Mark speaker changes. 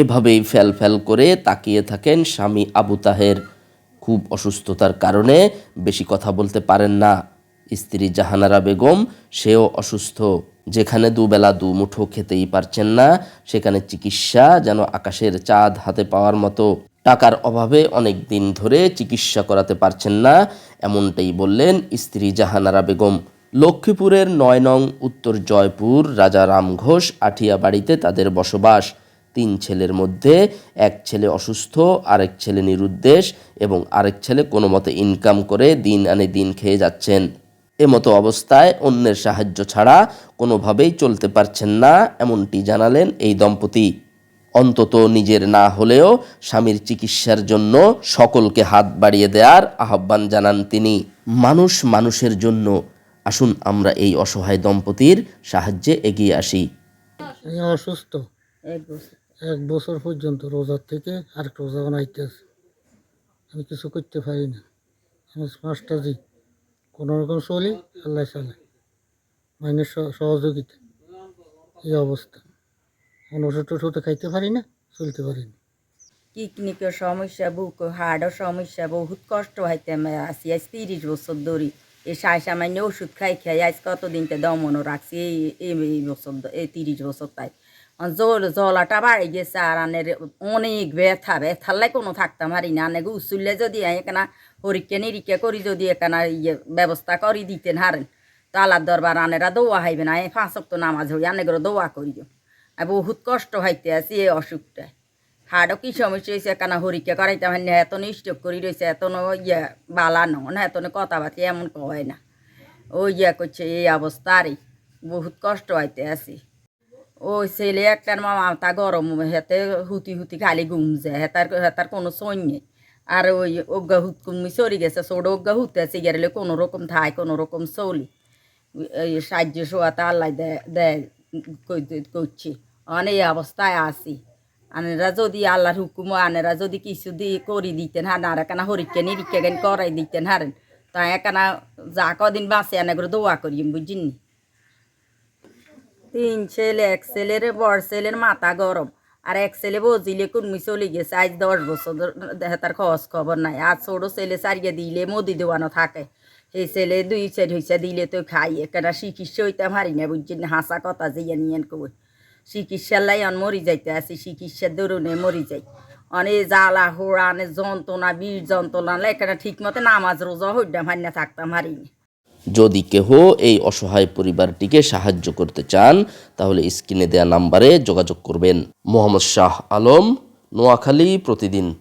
Speaker 1: এভাবেই ফ্যাল ফ্যাল করে তাকিয়ে থাকেন স্বামী আবু তাহের। খুব অসুস্থতার কারণে বেশি কথা বলতে পারেন না। স্ত্রী জাহানারা বেগম, সেও অসুস্থ। যেখানে দুবেলা দু মুঠো খেতেই পারছেন না, সেখানে চিকিৎসা যেন আকাশের চাঁদ হাতে পাওয়ার মতো। টাকার অভাবে অনেক দিন ধরে চিকিৎসা করাতে পারছেন না, এমনটাই বললেন স্ত্রী জাহানারা বেগম। লক্ষ্মীপুরের নয় নং উত্তর জয়পুর রাজা রাম ঘোষ আঠিয়া বাড়িতে তাদের বসবাস। তিন ছেলের মধ্যে এক ছেলে অসুস্থ আরেক ছেলে নিরুদ্দেশ এবং আরেক ছেলে কোনো মতে ইনকাম করে দিন আনে দিন খেয়ে যাচ্ছেন। এমতো অবস্থায় অন্যের সাহায্য ছাড়া কোনোভাবেই চলতে পারছেন না এমনটি জানালেন এই দম্পতি। অন্তত নিজের না হলেও স্বামীর চিকিৎসার জন্য সকলকে হাত বাড়িয়ে দেওয়ার আহ্বান জানান তিনি। মানুষ মানুষের জন্য। আসুন আমরা এই অসহায় দম্পতির সাহায্যে এগিয়ে আসি।
Speaker 2: অসুস্থ।
Speaker 3: এক বছর
Speaker 2: এক বছর পর্যন্ত রোজার থেকে আর রোজা বানাইতে আছে। আমি কিছু করতে পারি না। আমি পাঁচটা জি কোনো রকম চলি আল্লাহ চালে। মাইনের সহ- সহযোগিতা। এই অবস্থা। কোনো ওষুধ টষুধ খাইতে পারি না, চলতে পারি না।
Speaker 3: কিডনিকের সমস্যা বুক হার্টের সমস্যা, বহুত কষ্ট হইতে আছি। আজ তিরিশ বছর ধরে এই সাই সামান্য ওষুধ খাই খাই আজ কতদিন তে দমনও রাখছি? এই এই- বছর এই তিরিশ বছর তাই। জল, জলাটা বাড়ি গেছে আর আনের অনেক ব্যথা, ব্যথার কোনো থাকতাম পারি না। আনে উচুললে যদি এখানে পরীক্ষা নিরীক্ষা করি যদি এখানে ইয়ে ব্যবস্থা করি দিতেন হারেন। তো আল্লাহ দরবার আনেরা দোয়া হইবে না, এই পাঁচক তো নামাজ হই আনেগুলো দোয়া করিও। আর বহুত কষ্ট হইতে আছি এই অসুখটায়। হাড়ও কি সমস্যা হয়েছে কেন হরিকে করাইতে হয় না এত স্টক করি রয়েছে এত ইয়ে বালা নন এত কথাবার্তা এমন কয় না। ওই ইয়ে করছে, এই অবস্থা আরে বহুত কষ্ট হইতে আছি। ওই ছেলে একটার তা গরম হেতে হুতি হুতি খালি যায় হেতার হেতার কোনো সৈন নেই আর ওই অজ্ঞা হুত কুমি সরি গেছে ছোট অজ্ঞা হুতে গেলে কোনো রকম থায় কোনো রকম চলি এই সাহায্য সোয়াতে আল্লাহ দেয় করছে। অনেক এই অবস্থায় আছি। আনেরা যদি আল্লাহর হুকুম, আনেরা যদি কিছু দিয়ে করি দিতেন হার আর এখানে হরিকে জ্ঞান করাই দিতেন হারেন তা এখানে যা কদিন বাঁচে আনে করে দোয়া করি বুঝিনি তিন ছেলে, এক ছেলের বড় ছেলের মাথা গরম। আর এক ছেলে বজিলে কুর্মি চলে গেছে, আজ দশ বছর তার খোঁজ খবর নাই। আর ছোট ছেলে সারিয়ে দিলে মোদি দেওয়ানো থাকে। সেই ছেলে দুই চার হইসা দিলে তো খাই। একটা চিকিৎসা হইতে পারি না বুঝছেন হাসা কথা যে নিয়েন কই। চিকিৎসার লাই অন মরি যাইতে আছি, চিকিৎসার দরুনে মরি যাই। অনেক জ্বালা হোড়ানে যন্ত্রণা, বীর যন্ত্রণা এখানে ঠিক মতো নামাজ, রোজা হইতাম, হারি না থাকতাম, হারি না।
Speaker 1: যদি কেহ এই অসহায় পরিবারটিকে সাহায্য করতে চান, তাহলে স্ক্রিনে দেয়া নাম্বারে যোগাযোগ করবেন। মোহাম্মদ শাহ আলম, নোয়াখালী প্রতিদিন।